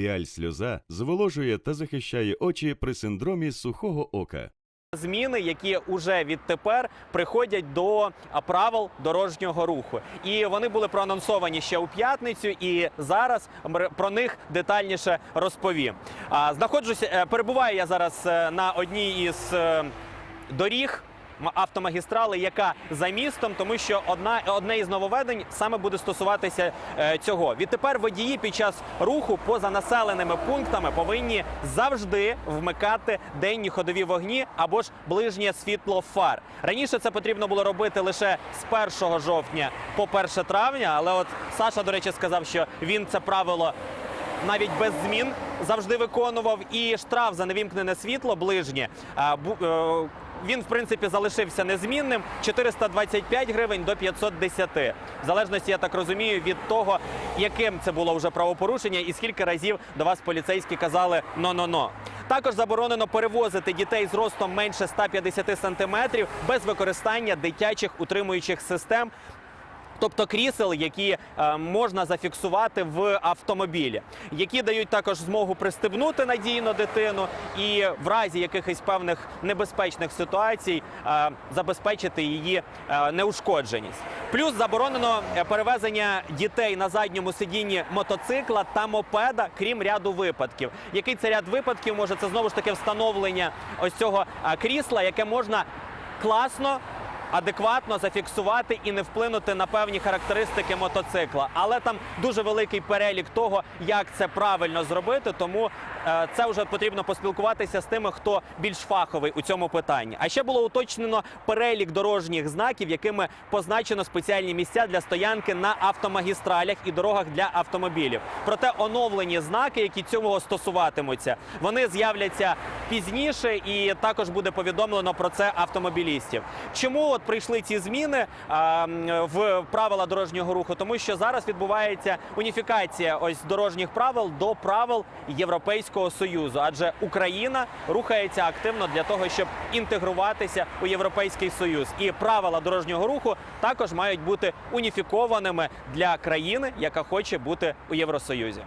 Піаль сльоза зволожує та захищає очі при синдромі сухого ока. Зміни, які уже відтепер приходять до правил дорожнього руху, і вони були проанонсовані ще у п'ятницю. І зараз про них детальніше розповім. Знаходжуся, е, перебуваю я зараз е, на одній із е, доріг. Автомагістрали, яка за містом, тому що одна одне із нововведень саме буде стосуватися е, цього. Відтепер водії під час руху поза населеними пунктами повинні завжди вмикати денні ходові вогні або ж ближнє світло фар. Раніше це потрібно було робити лише з 1 жовтня по 1 травня. Але от Саша, до речі, сказав, що він це правило навіть без змін завжди виконував. І штраф за невімкнене світло ближнє. е, Він, в принципі, залишився незмінним 425 гривень до 510. В залежності, я так розумію, від того, яким це було вже правопорушення, і скільки разів до вас поліцейські казали «но-но-но». Також заборонено перевозити дітей з ростом менше 150 сантиметрів без використання дитячих утримуючих систем. Тобто крісел, які е, можна зафіксувати в автомобілі, які дають також змогу пристебнути надійно дитину і в разі якихось певних небезпечних ситуацій е, забезпечити її е, неушкодженість. Плюс заборонено перевезення дітей на задньому сидінні мотоцикла та мопеда, крім ряду випадків. Який це ряд випадків? Може, це знову ж таки встановлення ось цього крісла, яке можна класно адекватно зафіксувати і не вплинути на певні характеристики мотоцикла. Але там дуже великий перелік того, як це правильно зробити. Тому це вже потрібно поспілкуватися з тими, хто більш фаховий у цьому питанні. А ще було уточнено перелік дорожніх знаків, якими позначено спеціальні місця для стоянки на автомагістралях і дорогах для автомобілів. Проте оновлені знаки, які цього стосуватимуться, вони з'являться пізніше, і також буде повідомлено про це автомобілістів. Чому от прийшли ці зміни а, в правила дорожнього руху? Тому що зараз відбувається уніфікація ось дорожніх правил до правил Європейського союзу, адже Україна рухається активно для того, щоб інтегруватися у європейський союз, і правила дорожнього руху також мають бути уніфікованими для країни, яка хоче бути у Євросоюзі.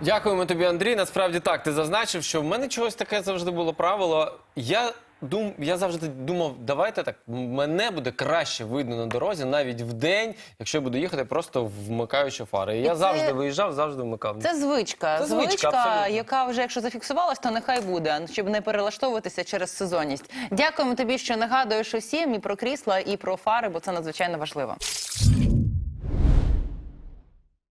Дякуємо тобі, Андрій. Насправді так, ти зазначив, що в мене чогось таке завжди було правило. Я дум, я завжди думав, давайте так, мене буде краще видно на дорозі, навіть в день, якщо я буду їхати, просто вмикаючи фари. І я це- завжди виїжджав, завжди вмикав. Це звичка, Це звичка, звичка, абсолютно. яка вже якщо зафіксувалась, то нехай буде, щоб не перелаштовуватися через сезонність. Дякуємо тобі, що нагадуєш усім і про крісла, і про фари, бо це надзвичайно важливо.